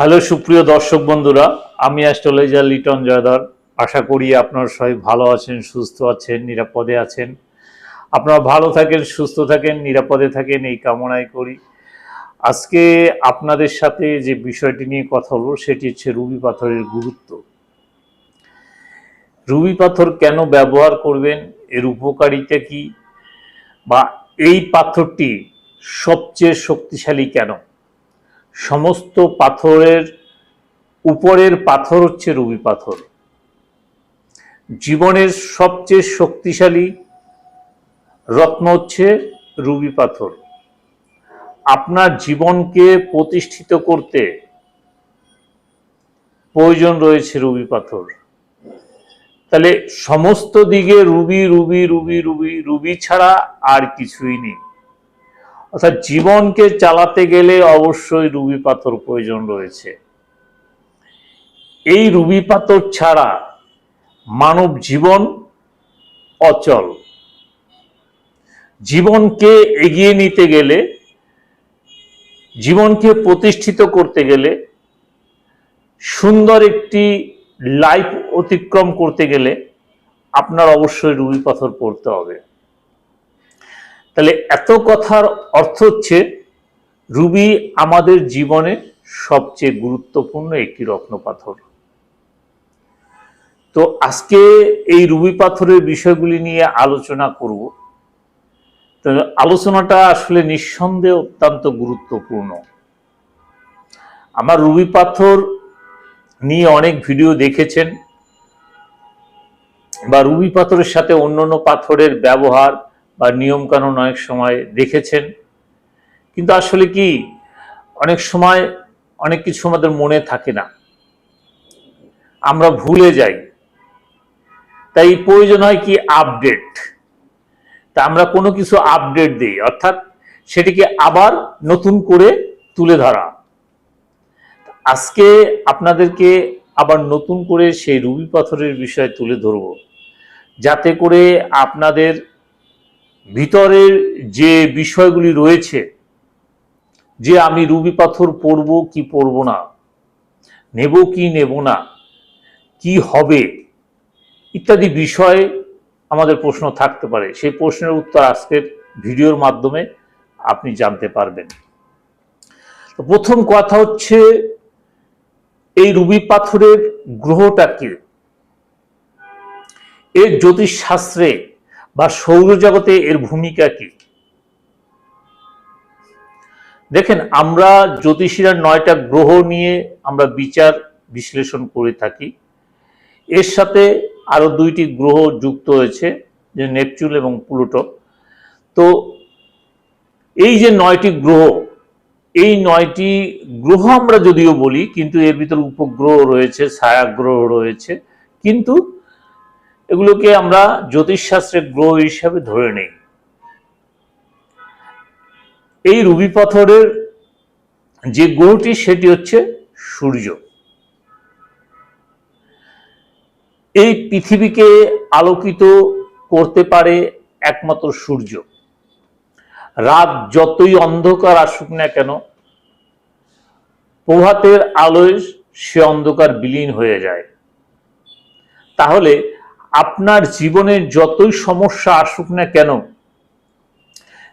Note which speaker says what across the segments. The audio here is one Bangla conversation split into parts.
Speaker 1: হ্যালো, সুপ্রিয় দর্শক বন্ধুরা, আমি অ্যাস্ট্রোলজার লিটন জয়দার আশা করি আপনারা সবাই ভালো আছেন, সুস্থ আছেন, নিরাপদে আছেন। আপনারা ভালো থাকেন, সুস্থ থাকেন, নিরাপদে থাকেন, এই কামনাই করি। আজকে আপনাদের সাথে যে বিষয়টি নিয়ে কথা বলব, সেটি হচ্ছে রুবি পাথরের গুরুত্ব। রুবি পাথর কেন ব্যবহার করবেন, এর উপকারিতা কি, বা এই পাথরটি সবচেয়ে শক্তিশালী কেন? সমস্ত পাথরের, উপরের পাথর হচ্ছে রুবি পাথর। জীবনের সবচেয়ে শক্তিশালী রত্ন হচ্ছে রুবি পাথর। আপনার জীবনকে প্রতিষ্ঠিত করতে প্রয়োজন রয়েছে রুবি পাথর। তাহলে সমস্ত দিকে ruby ruby ruby ruby ruby ছাড়া আর কিছুই নেই। অর্থাৎ জীবনকে চালাতে গেলে অবশ্যই রুবি পাথর প্রয়োজন রয়েছে। এই রুবি পাথর ছাড়া মানব জীবন অচল। জীবনকে এগিয়ে নিতে গেলে, জীবনকে প্রতিষ্ঠিত করতে গেলে, সুন্দর একটি লাইফ অতিক্রম করতে গেলে আপনার অবশ্যই রুবি পাথর পড়তে হবে। তাহলে এত কথার অর্থ হচ্ছে রুবি আমাদের জীবনে সবচেয়ে গুরুত্বপূর্ণ একটি রত্ন পাথর। তো আজকে এই রুবি পাথরের বিষয়গুলি নিয়ে আলোচনা করব। তো আলোচনাটা আসলে নিঃসন্দেহে অত্যন্ত গুরুত্বপূর্ণ। আমার রুবি পাথর নিয়ে অনেক ভিডিও দেখেছেন বা রুবি পাথরের সাথে অন্যান্য পাথরের ব্যবহার নিয়মকানুন অনেক সময় দেখেছেন কিন্তু আসলে কি, অনেক সময় অনেক কিছু আমাদের মনে থাকে না। আমরা ভুলে যাই। তাই প্রয়োজন হয় কি আপডেট তা আমরা কোনো কিছু আপডেট দিই, অর্থাৎ সেটিকে আবার নতুন করে তুলে ধরা। আজকে আপনাদেরকে আবার নতুন করে সেই রুবি পাথরের বিষয় তুলে ধরব। যাতে করে আপনাদের ভিতরের যে বিষয়গুলি রয়েছে, যে আমি রুবি পাথর পরব কি পরব না, নেব কি নেব না, কি হবে, ইত্যাদি বিষয়ে আমাদের প্রশ্ন থাকতে পারে। সেই প্রশ্নের উত্তর আজকের ভিডিওর মাধ্যমে আপনি জানতে পারবেন। প্রথম কথা হচ্ছে, এই রুবি পাথরের গ্রহটা কি? এর জ্যোতিষ শাস্ত্রে বা সৌরজগতে এর ভূমিকা কি? দেখেন, আমরা জ্যোতিষীরা নয়টা গ্রহ নিয়ে আমরা বিচার বিশ্লেষণ করে থাকি। এর সাথে আরও দুইটি গ্রহ যুক্ত হয়েছে, যে নেপচুল এবং প্লুটো। তো এই যে নয়টি গ্রহ, এই নয়টি গ্রহ আমরা যদিও বলি, কিন্তু এর ভিতরে উপগ্রহ রয়েছে, ছায়াগ্রহ রয়েছে। কিন্তু এগুলোকে আমরা জ্যোতিষশাস্ত্রের গ্রহ হিসাবে ধরে নেই। এই রুবি পাথরের যে গ্রহটি, সেটি হচ্ছে সূর্য। এই পৃথিবীকে আলোকিত করতে পারে একমাত্র সূর্য। রাত যতই অন্ধকার আসুক না কেন, প্রভাতের আলোয় সে অন্ধকার বিলীন হয়ে যায়। তাহলে আপনার জীবনের যতই সমস্যা আসুক না কেন,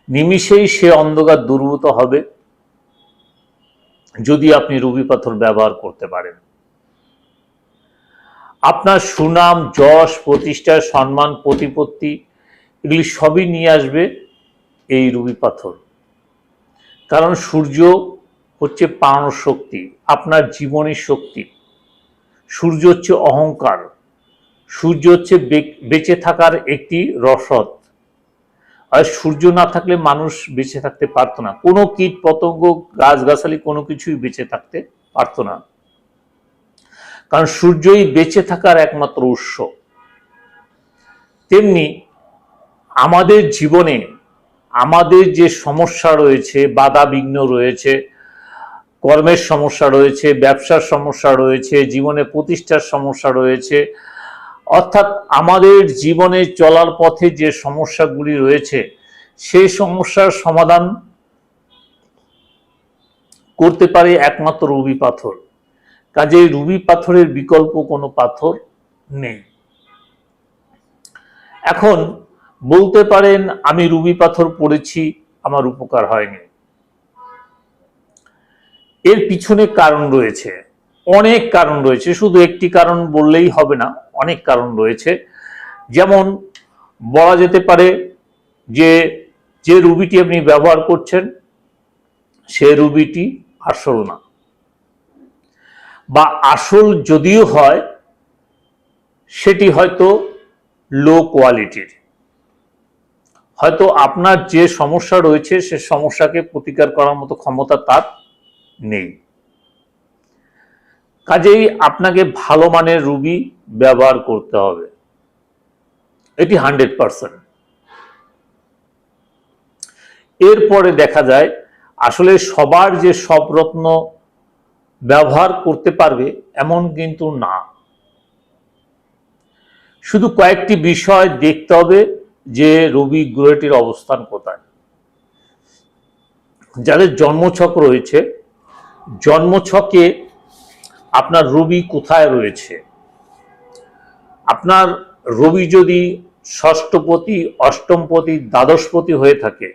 Speaker 1: নিমিষেই সে অন্ধকার দুর্ভূত হবে, যদি আপনি রুবি পাথর ব্যবহার করতে পারেন। আপনার সুনাম, যশ, প্রতিষ্ঠা, সম্মান, প্রতিপত্তি, এগুলি সবই নিয়ে আসবে এই রুবি পাথর। কারণ সূর্য হচ্ছে প্রাণ শক্তি আপনার জীবনের শক্তি। সূর্য হচ্ছে অহংকার। সূর্য হচ্ছে বেঁচে থাকার একটি রসদ। আর সূর্য না থাকলে মানুষ বেঁচে থাকতে পারতো না। কোনো কীট পতঙ্গ, গাছগাছালি, কোনো কিছুই বেঁচে থাকতে পারতো না। কারণ সূর্যই বেঁচে থাকার একমাত্র উৎস। তেমনি আমাদের জীবনে আমাদের যে সমস্যা রয়েছে বাধা বিঘ্ন রয়েছে, কর্মের সমস্যা রয়েছে, ব্যবসার সমস্যা রয়েছে, জীবনে প্রতিষ্ঠার সমস্যা রয়েছে অর্থাৎ আমাদের জীবনে চলার পথে যে সমস্যাগুলি রয়েছে, সেই সমস্যার সমাধান করতে পারে একমাত্র রবি পাথর। কাজেই রুবি পাথরের বিকল্প কোনো পাথর নেই। এখন বলতে পারেন, আমি রুবি পাথর পড়েছি, আমার উপকার হয়নি। এর পিছনে কারণ রয়েছে, অনেক কারণ রয়েছে, শুধু একটি কারণ বললেই হবে না। অনেক কারণ রয়েছে। যেমন বলা যেতে পারে যে যে রুবিটি আপনি ব্যবহার করছেন, সে রুবিটি আসল না। বা আসল যদিও হয়, সেটি হয়তো লো কোয়ালিটির। হয়তো আপনার যে সমস্যা রয়েছে, সে সমস্যাকে প্রতিকার করার মতো ক্ষমতা তার নেই। কাজেই আপনাকে ভালো মানের রুবি ব্যবহার করতে হবে। এটি হান্ড্রেড পার্সেন্ট। এরপরে দেখা যায়, আসলে সবার যে সব রত্ন ব্যবহার করতে পারবে, এমন কিন্তু না। শুধু কয়েকটি বিষয় দেখতে হবে যে রবি গ্রহটির অবস্থান কোথায়। যাদের জন্মছক রয়েছে, জন্মছকে আপনার রবি কোথায় রয়েছে? আপনার রবি যদি ষষ্ঠপতি, অষ্টমপতি, দ্বাদশপতি হয়ে থাকে,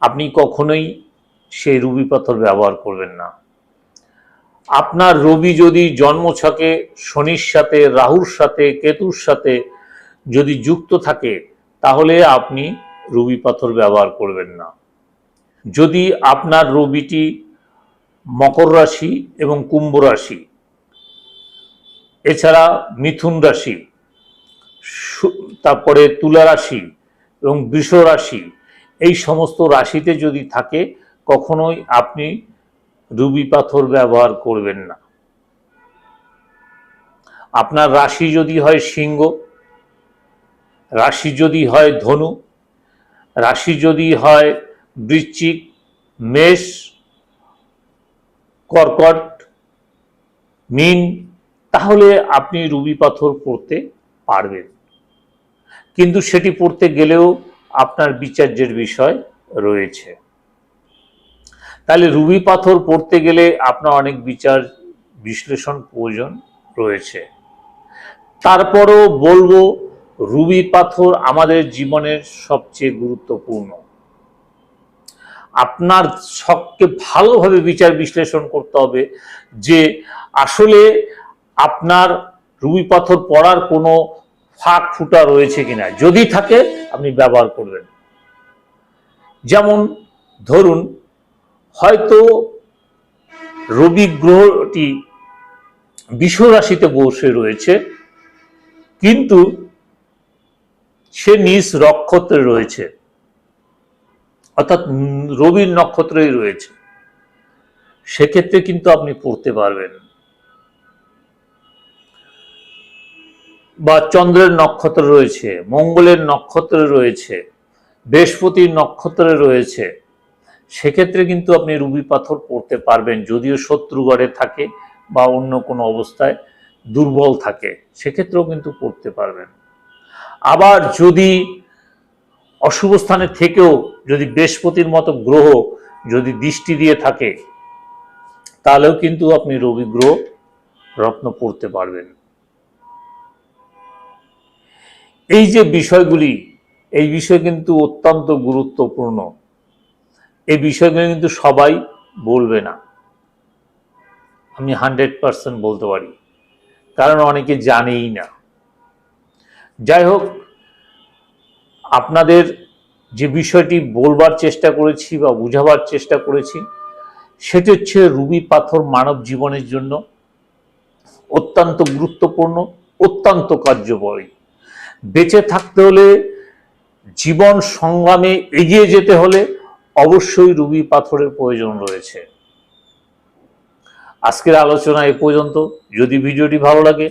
Speaker 1: আপনি কখনোই সেই রুবি পাথর ব্যবহার করবেন না। আপনার রবি যদি জন্ম জন্মছকে শনির সাথে, রাহুর সাথে, কেতুর সাথে যদি যুক্ত থাকে, তাহলে আপনি রুবি পাথর ব্যবহার করবেন না। যদি আপনার রবিটি মকর রাশি এবং কুম্ভ রাশি। এছাড়া মিথুন রাশি তারপরে তুলা রাশি এবং বৃষ রাশি। এই সমস্ত রাশিতে যদি থাকে, কখনোই আপনি রুবি পাথর ব্যবহার করবেন না। আপনার রাশি যদি হয় সিংহ, রাশি যদি হয় ধনু, রাশি যদি হয় বৃশ্চিক, মেষ কর্কট, মিন, তাহলে আপনি রুবি পাথর পড়তে পারবেন। কিন্তু সেটি পড়তে গেলেও আপনার বিচার্যের বিষয় রয়েছে। তাহলে রুবি পাথর পড়তে গেলে আপনার অনেক বিচার বিশ্লেষণ প্রয়োজন রয়েছে। তারপরও বলব, রুবি পাথর আমাদের জীবনের সবচেয়ে গুরুত্বপূর্ণ। আপনার ছককে ভালোভাবে বিচার বিশ্লেষণ করতে হবে যে আসলে আপনার রুবি পাথর পড়ার কোনো ফাঁক ফুটা রয়েছে কিনা। যদি থাকে, আপনি ব্যবহার করবেন। যেমন ধরুন, হয়তো রবি গ্রহটি রাশিতে বসে রয়েছে, কিন্তু সে নিজ নক্ষত্রে রয়েছে। অর্থাৎ রবির নক্ষত্রই রয়েছে। সেক্ষেত্রে কিন্তু আপনি পড়তে পারবেন। বা চন্দ্রের নক্ষত্র রয়েছে, মঙ্গলের নক্ষত্র রয়েছে, বৃহস্পতির নক্ষত্রে রয়েছে। সেক্ষেত্রে কিন্তু আপনি রুবি পাথর পড়তে পারবেন, যদিও শত্রুগড়ে থাকে বা অন্য কোনো অবস্থায় দুর্বল থাকে, সেক্ষেত্রেও কিন্তু পড়তে পারবেন। আবার যদি অশুভ স্থানে থেকেও যদি বৃহস্পতির মতো গ্রহ যদি দৃষ্টি দিয়ে থাকে, তাহলেও কিন্তু আপনি রবি গ্রহ রত্ন পড়তে পারবেন। এই যে বিষয়গুলি, এই বিষয় কিন্তু অত্যন্ত গুরুত্বপূর্ণ। এই বিষয়গুলি কিন্তু সবাই বলবে না। আমি হান্ড্রেড পার্সেন্ট বলতে পারি, কারণ অনেকে জানেই না। যাই হোক আপনাদের যে বিষয়টি বলবার চেষ্টা করেছি বা বুঝাবার চেষ্টা করেছি, সেটি হচ্ছে রুবি পাথর মানব জীবনের জন্য অত্যন্ত গুরুত্বপূর্ণ, অত্যন্ত কার্যকরী। বেঁচে থাকতে হলে, জীবন সংগ্রামে এগিয়ে যেতে হলে অবশ্যই রুবি পাথরের প্রয়োজন রয়েছে। আজকের আলোচনা এ পর্যন্ত। যদি ভিডিওটি ভালো লাগে